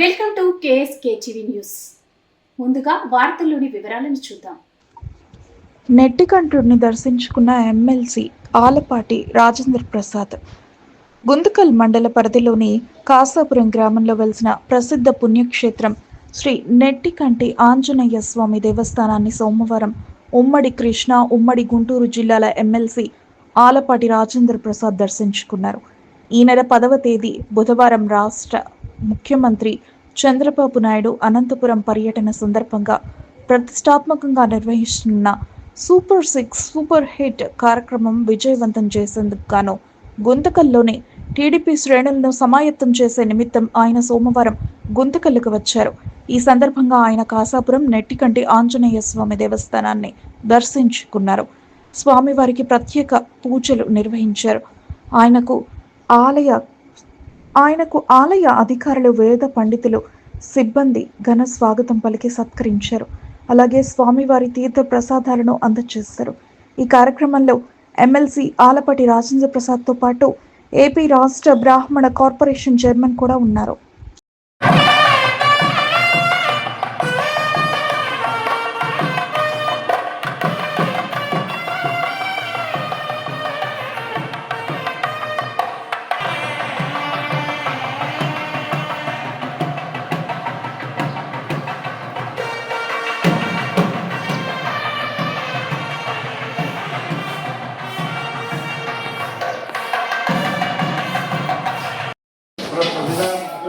Welcome to KSK TV news. ముందుగా వార్తల్లోని వివరాలను చూద్దాం. నెట్టికంటుడిని దర్శించుకున్న ఎమ్మెల్సీ ఆలపాటి రాజేంద్ర ప్రసాద్. గుంతకల్ మండల పరిధిలోని కాసాపురం గ్రామంలో వెలిసిన ప్రసిద్ధ పుణ్యక్షేత్రం శ్రీ నెట్టికంటి ఆంజనేయ స్వామి దేవస్థానాన్ని సోమవారం ఉమ్మడి కృష్ణ ఉమ్మడి గుంటూరు జిల్లాల ఎమ్మెల్సీ ఆలపాటి రాజేంద్ర ప్రసాద్ దర్శించుకున్నారు. ఈ నెల పదవ తేదీ బుధవారం రాష్ట్ర ముఖ్యమంత్రి చంద్రబాబు నాయుడు అనంతపురం పర్యటన సందర్భంగా ప్రతిష్టాత్మకంగా నిర్వహిస్తున్న సూపర్ సిక్స్ సూపర్ హిట్ కార్యక్రమం విజయవంతం చేసేందుకు గాను గుంతకల్లోని టీడీపీ శ్రేణులను సమాయత్తం చేసే నిమిత్తం ఆయన సోమవారం గుంతకల్లుకు వచ్చారు. ఈ సందర్భంగా ఆయన కాసాపురం నెట్టికంటి ఆంజనేయ స్వామి దేవస్థానాన్ని దర్శించుకున్నారు. స్వామివారికి ప్రత్యేక పూజలు నిర్వహించారు. ఆయనకు ఆలయ ఆయనకు ఆలయ అధికారులు వేద పండితులు సిబ్బంది ఘన స్వాగతం పలికి సత్కరించారు. అలాగే స్వామివారి తీర్థ ప్రసాదాలను అందజేశారు ఈ కార్యక్రమంలో ఎమ్మెల్సీ ఆలపటి రాజేంద్ర ప్రసాద్తో పాటు ఏపీ రాష్ట్ర బ్రాహ్మణ కార్పొరేషన్ చైర్మన్ కూడా ఉన్నారు.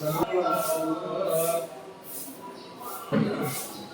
Thank you.